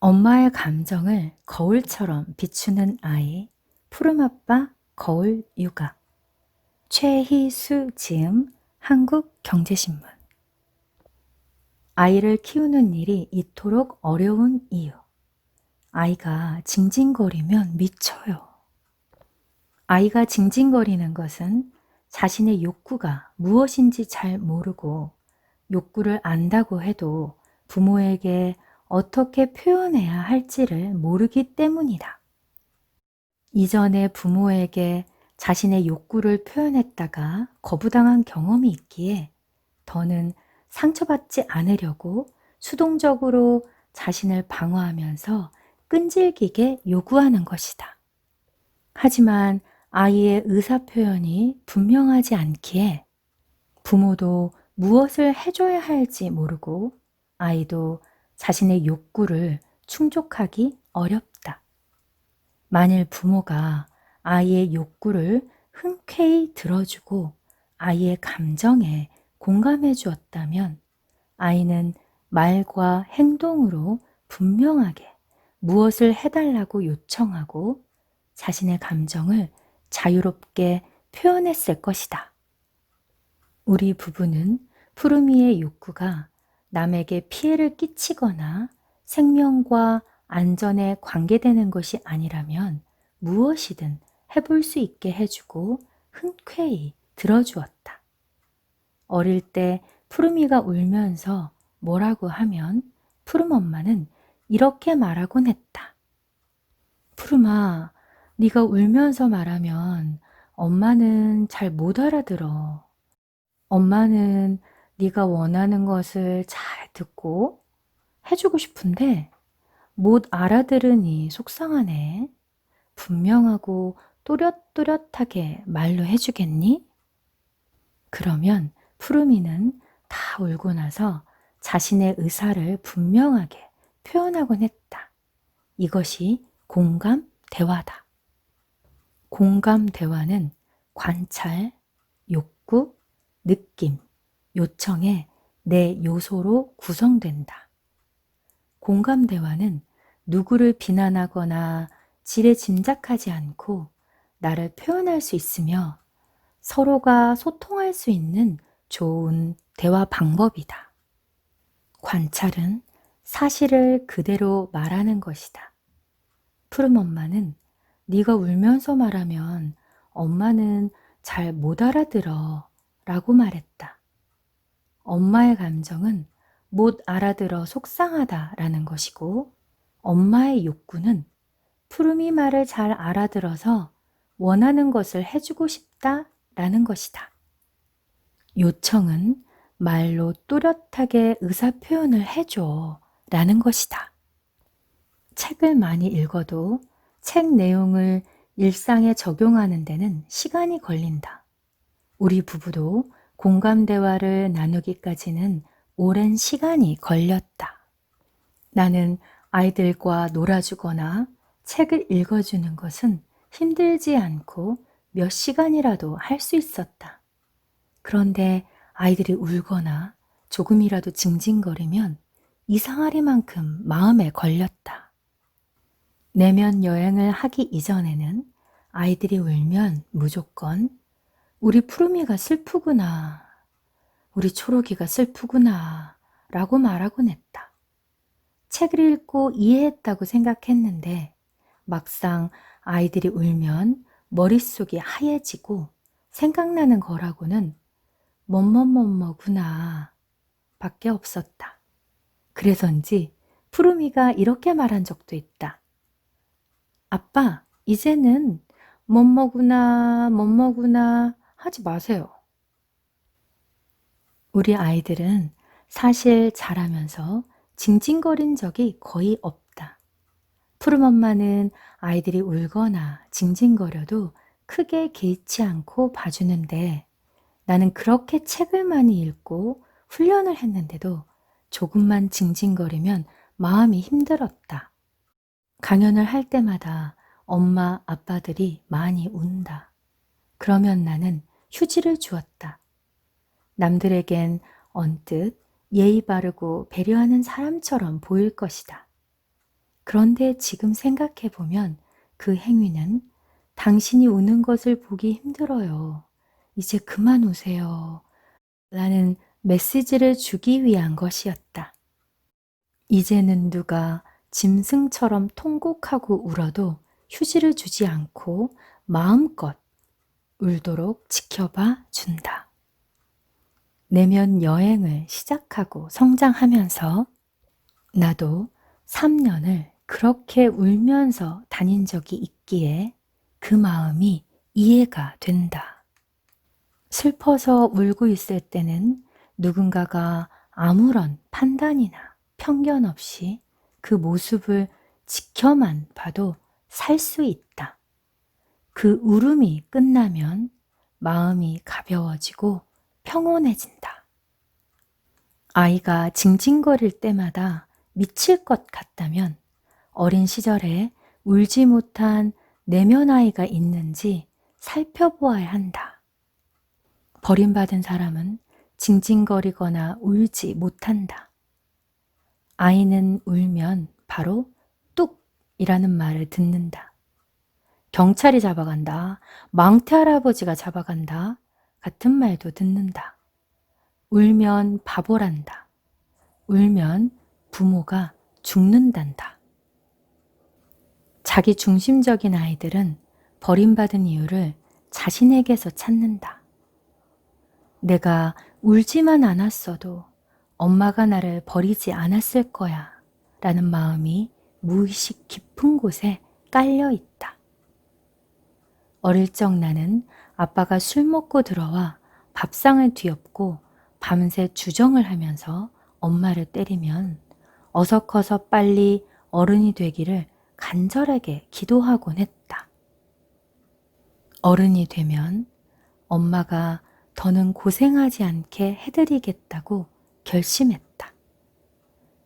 엄마의 감정을 거울처럼 비추는 아이, 푸른아빠 거울 육아. 최희수 지음 한국경제신문. 아이를 키우는 일이 이토록 어려운 이유. 아이가 징징거리면 미쳐요. 아이가 징징거리는 것은 자신의 욕구가 무엇인지 잘 모르고 욕구를 안다고 해도 부모에게 어떻게 표현해야 할지를 모르기 때문이다. 이전에 부모에게 자신의 욕구를 표현했다가 거부당한 경험이 있기에 더는 상처받지 않으려고 수동적으로 자신을 방어하면서 끈질기게 요구하는 것이다. 하지만 아이의 의사 표현이 분명하지 않기에 부모도 무엇을 해줘야 할지 모르고 아이도 자신의 욕구를 충족하기 어렵다. 만일 부모가 아이의 욕구를 흔쾌히 들어주고 아이의 감정에 공감해 주었다면 아이는 말과 행동으로 분명하게 무엇을 해달라고 요청하고 자신의 감정을 자유롭게 표현했을 것이다. 우리 부부는 푸르미의 욕구가 남에게 피해를 끼치거나 생명과 안전에 관계되는 것이 아니라면 무엇이든 해볼 수 있게 해주고 흔쾌히 들어주었다. 어릴 때 푸르미가 울면서 뭐라고 하면 푸름 엄마는 이렇게 말하곤 했다. 푸르마, 네가 울면서 말하면 엄마는 잘 못 알아들어. 엄마는 네가 원하는 것을 잘 듣고 해주고 싶은데 못 알아들으니 속상하네. 분명하고 또렷또렷하게 말로 해주겠니? 그러면 푸르미는 다 울고 나서 자신의 의사를 분명하게 표현하곤 했다. 이것이 공감 대화다. 공감 대화는 관찰, 욕구, 느낌, 요청의 네 요소로 구성된다. 공감 대화는 누구를 비난하거나 지레 짐작하지 않고 나를 표현할 수 있으며 서로가 소통할 수 있는 좋은 대화 방법이다. 관찰은 사실을 그대로 말하는 것이다. 푸른 엄마는 네가 울면서 말하면 엄마는 잘 못 알아들어 라고 말했다. 엄마의 감정은 못 알아들어 속상하다라는 것이고 엄마의 욕구는 푸르미 말을 잘 알아들어서 원하는 것을 해주고 싶다라는 것이다. 요청은 말로 또렷하게 의사 표현을 해줘 라는 것이다. 책을 많이 읽어도 책 내용을 일상에 적용하는 데는 시간이 걸린다. 우리 부부도 공감 대화를 나누기까지는 오랜 시간이 걸렸다. 나는 아이들과 놀아주거나 책을 읽어주는 것은 힘들지 않고 몇 시간이라도 할 수 있었다. 그런데 아이들이 울거나 조금이라도 징징거리면 이상하리만큼 마음에 걸렸다. 내면 여행을 하기 이전에는 아이들이 울면 무조건 우리 푸르미가 슬프구나. 우리 초록이가 슬프구나. 라고 말하곤 했다. 책을 읽고 이해했다고 생각했는데 막상 아이들이 울면 머릿속이 하얘지고 생각나는 거라고는 뭐뭐뭐뭐구나 밖에 없었다. 그래서인지 푸르미가 이렇게 말한 적도 있다. 아빠, 이제는 뭐뭐구나, 뭐뭐구나 하지 마세요. 우리 아이들은 사실 자라면서 징징거린 적이 거의 없다. 푸른 엄마는 아이들이 울거나 징징거려도 크게 개의치 않고 봐주는데 나는 그렇게 책을 많이 읽고 훈련을 했는데도 조금만 징징거리면 마음이 힘들었다. 강연을 할 때마다 엄마, 아빠들이 많이 운다. 그러면 나는 휴지를 주었다. 남들에겐 언뜻 예의 바르고 배려하는 사람처럼 보일 것이다. 그런데 지금 생각해 보면 그 행위는 당신이 우는 것을 보기 힘들어요. 이제 그만 우세요. 라는 메시지를 주기 위한 것이었다. 이제는 누가 짐승처럼 통곡하고 울어도 휴지를 주지 않고 마음껏 울도록 지켜봐 준다. 내면 여행을 시작하고 성장하면서 나도 3년을 그렇게 울면서 다닌 적이 있기에 그 마음이 이해가 된다. 슬퍼서 울고 있을 때는 누군가가 아무런 판단이나 편견 없이 그 모습을 지켜만 봐도 살 수 있다. 그 울음이 끝나면 마음이 가벼워지고 평온해진다. 아이가 징징거릴 때마다 미칠 것 같다면 어린 시절에 울지 못한 내면 아이가 있는지 살펴보아야 한다. 버림받은 사람은 징징거리거나 울지 못한다. 아이는 울면 바로 뚝이라는 말을 듣는다. 경찰이 잡아간다. 망태 할아버지가 잡아간다. 같은 말도 듣는다. 울면 바보란다. 울면 부모가 죽는단다. 자기 중심적인 아이들은 버림받은 이유를 자신에게서 찾는다. 내가 울지만 않았어도 엄마가 나를 버리지 않았을 거야 라는 마음이 무의식 깊은 곳에 깔려 있다. 어릴 적 나는 아빠가 술 먹고 들어와 밥상을 뒤엎고 밤새 주정을 하면서 엄마를 때리면 어서 커서 빨리 어른이 되기를 간절하게 기도하곤 했다. 어른이 되면 엄마가 더는 고생하지 않게 해드리겠다고 결심했다.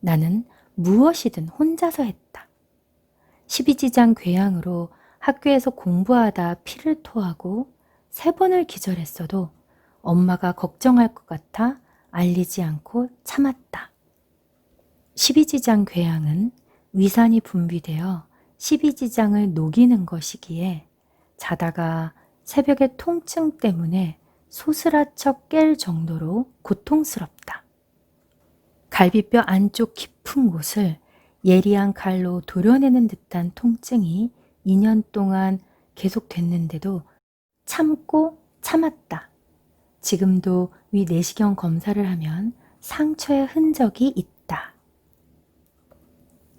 나는 무엇이든 혼자서 했다. 12지장 괴양으로 학교에서 공부하다 피를 토하고 세 번을 기절했어도 엄마가 걱정할 것 같아 알리지 않고 참았다. 12지장 괴양은 위산이 분비되어 12지장을 녹이는 것이기에 자다가 새벽의 통증 때문에 소스라쳐 깰 정도로 고통스럽다. 갈비뼈 안쪽 깊은 곳을 예리한 칼로 도려내는 듯한 통증이 2년 동안 계속됐는데도 참고 참았다. 지금도 위 내시경 검사를 하면 상처의 흔적이 있다.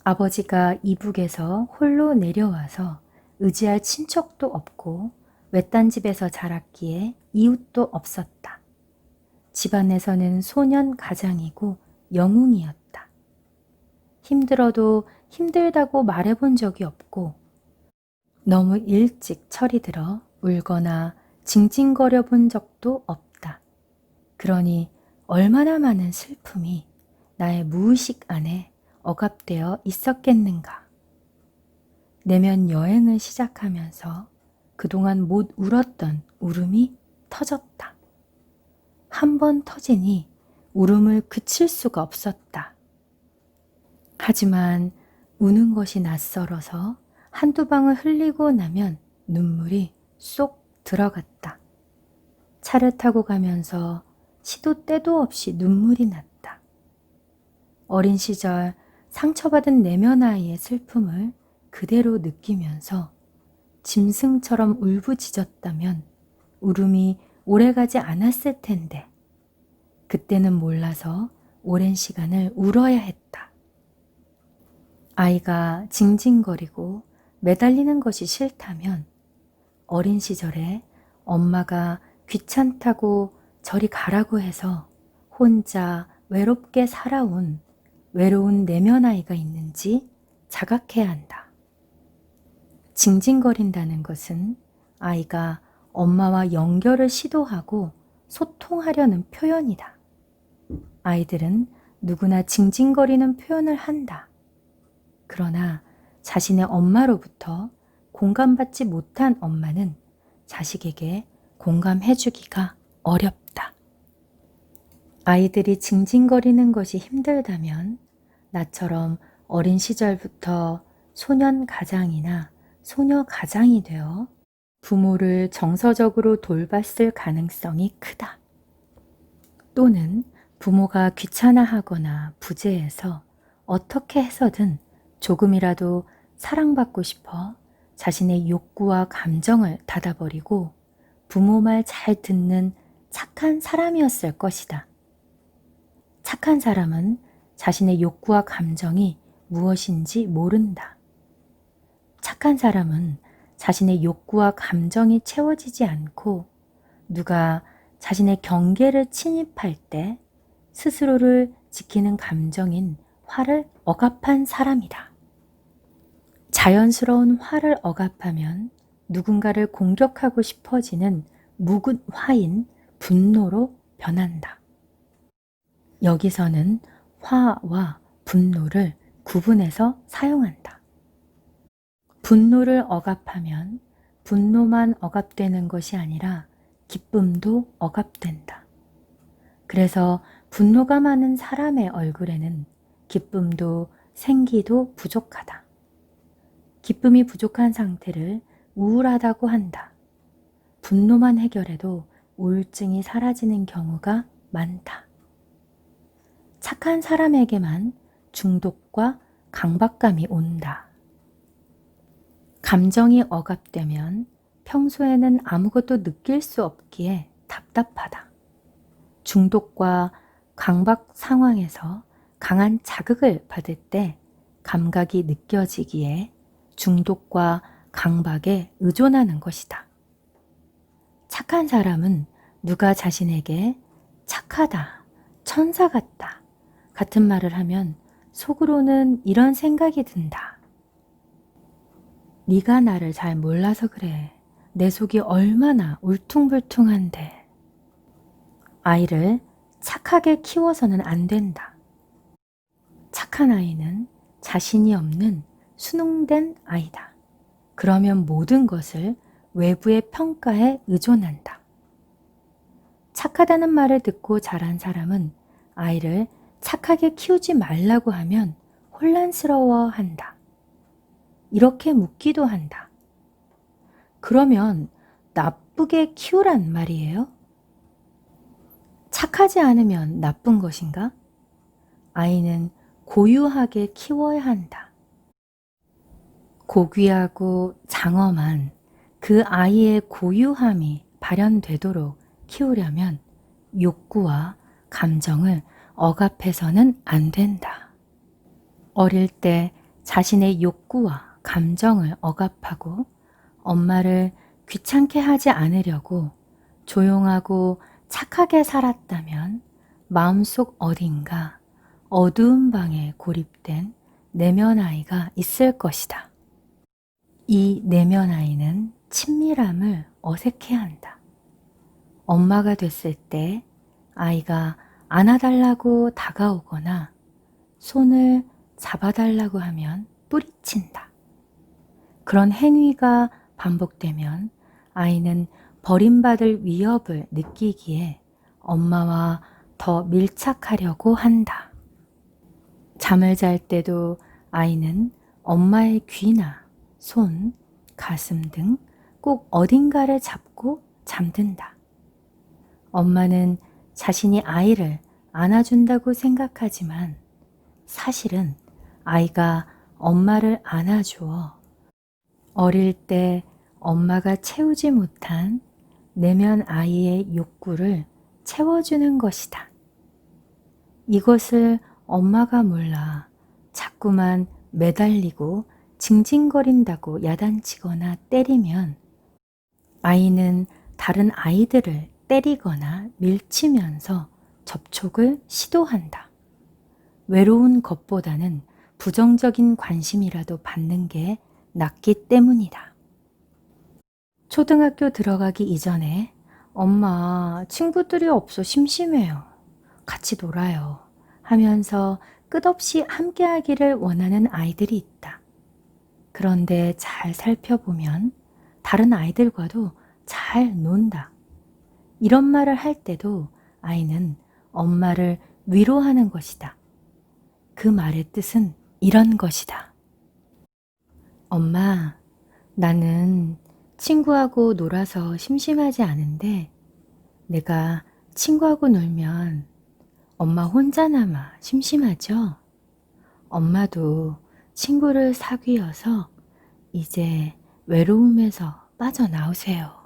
아버지가 이북에서 홀로 내려와서 의지할 친척도 없고 외딴 집에서 자랐기에 이웃도 없었다. 집안에서는 소년 가장이고 영웅이었다. 힘들어도 힘들다고 말해본 적이 없고 너무 일찍 철이 들어 울거나 징징거려 본 적도 없다. 그러니 얼마나 많은 슬픔이 나의 무의식 안에 억압되어 있었겠는가. 내면 여행을 시작하면서 그동안 못 울었던 울음이 터졌다. 한 번 터지니 울음을 그칠 수가 없었다. 하지만 우는 것이 낯설어서 한두 방을 흘리고 나면 눈물이 쏙 들어갔다. 차를 타고 가면서 시도 때도 없이 눈물이 났다. 어린 시절 상처받은 내면 아이의 슬픔을 그대로 느끼면서 짐승처럼 울부짖었다면 울음이 오래가지 않았을 텐데 그때는 몰라서 오랜 시간을 울어야 했다. 아이가 징징거리고 매달리는 것이 싫다면 어린 시절에 엄마가 귀찮다고 저리 가라고 해서 혼자 외롭게 살아온 외로운 내면 아이가 있는지 자각해야 한다. 징징거린다는 것은 아이가 엄마와 연결을 시도하고 소통하려는 표현이다. 아이들은 누구나 징징거리는 표현을 한다. 그러나 자신의 엄마로부터 공감받지 못한 엄마는 자식에게 공감해주기가 어렵다. 아이들이 징징거리는 것이 힘들다면 나처럼 어린 시절부터 소년 가장이나 소녀 가장이 되어 부모를 정서적으로 돌봤을 가능성이 크다. 또는 부모가 귀찮아하거나 부재해서 어떻게 해서든 조금이라도 사랑받고 싶어 자신의 욕구와 감정을 닫아버리고 부모 말 잘 듣는 착한 사람이었을 것이다. 착한 사람은 자신의 욕구와 감정이 무엇인지 모른다. 착한 사람은 자신의 욕구와 감정이 채워지지 않고 누가 자신의 경계를 침입할 때 스스로를 지키는 감정인 화를 억압한 사람이다. 자연스러운 화를 억압하면 누군가를 공격하고 싶어지는 묵은 화인 분노로 변한다. 여기서는 화와 분노를 구분해서 사용한다. 분노를 억압하면 분노만 억압되는 것이 아니라 기쁨도 억압된다. 그래서 분노가 많은 사람의 얼굴에는 기쁨도 생기도 부족하다. 기쁨이 부족한 상태를 우울하다고 한다. 분노만 해결해도 우울증이 사라지는 경우가 많다. 착한 사람에게만 중독과 강박감이 온다. 감정이 억압되면 평소에는 아무것도 느낄 수 없기에 답답하다. 중독과 강박 상황에서 강한 자극을 받을 때 감각이 느껴지기에 중독과 강박에 의존하는 것이다. 착한 사람은 누가 자신에게 착하다, 천사 같다 같은 말을 하면 속으로는 이런 생각이 든다. 네가 나를 잘 몰라서 그래. 내 속이 얼마나 울퉁불퉁한데. 아이를 착하게 키워서는 안 된다. 착한 아이는 자신이 없는 수능된 아이다. 그러면 모든 것을 외부의 평가에 의존한다. 착하다는 말을 듣고 자란 사람은 아이를 착하게 키우지 말라고 하면 혼란스러워 한다. 이렇게 묻기도 한다. 그러면 나쁘게 키우란 말이에요? 착하지 않으면 나쁜 것인가? 아이는 고유하게 키워야 한다. 고귀하고 장엄한 그 아이의 고유함이 발현되도록 키우려면 욕구와 감정을 억압해서는 안 된다. 어릴 때 자신의 욕구와 감정을 억압하고 엄마를 귀찮게 하지 않으려고 조용하고 착하게 살았다면 마음속 어딘가 어두운 방에 고립된 내면 아이가 있을 것이다. 이 내면 아이는 친밀함을 어색해 한다. 엄마가 됐을 때 아이가 안아달라고 다가오거나 손을 잡아달라고 하면 뿌리친다. 그런 행위가 반복되면 아이는 버림받을 위협을 느끼기에 엄마와 더 밀착하려고 한다. 잠을 잘 때도 아이는 엄마의 귀나 손, 가슴 등 꼭 어딘가를 잡고 잠든다. 엄마는 자신이 아이를 안아준다고 생각하지만 사실은 아이가 엄마를 안아주어 어릴 때 엄마가 채우지 못한 내면 아이의 욕구를 채워주는 것이다. 이것을 엄마가 몰라 자꾸만 매달리고 징징거린다고 야단치거나 때리면 아이는 다른 아이들을 때리거나 밀치면서 접촉을 시도한다. 외로운 것보다는 부정적인 관심이라도 받는 게 낫기 때문이다. 초등학교 들어가기 이전에 엄마 친구들이 없어 심심해요. 같이 놀아요. 하면서 끝없이 함께하기를 원하는 아이들이 있다. 그런데 잘 살펴보면 다른 아이들과도 잘 논다. 이런 말을 할 때도 아이는 엄마를 위로하는 것이다. 그 말의 뜻은 이런 것이다. 엄마, 나는 친구하고 놀아서 심심하지 않은데 내가 친구하고 놀면 엄마 혼자 남아 심심하죠? 엄마도 친구를 사귀어서 이제 외로움에서 빠져나오세요.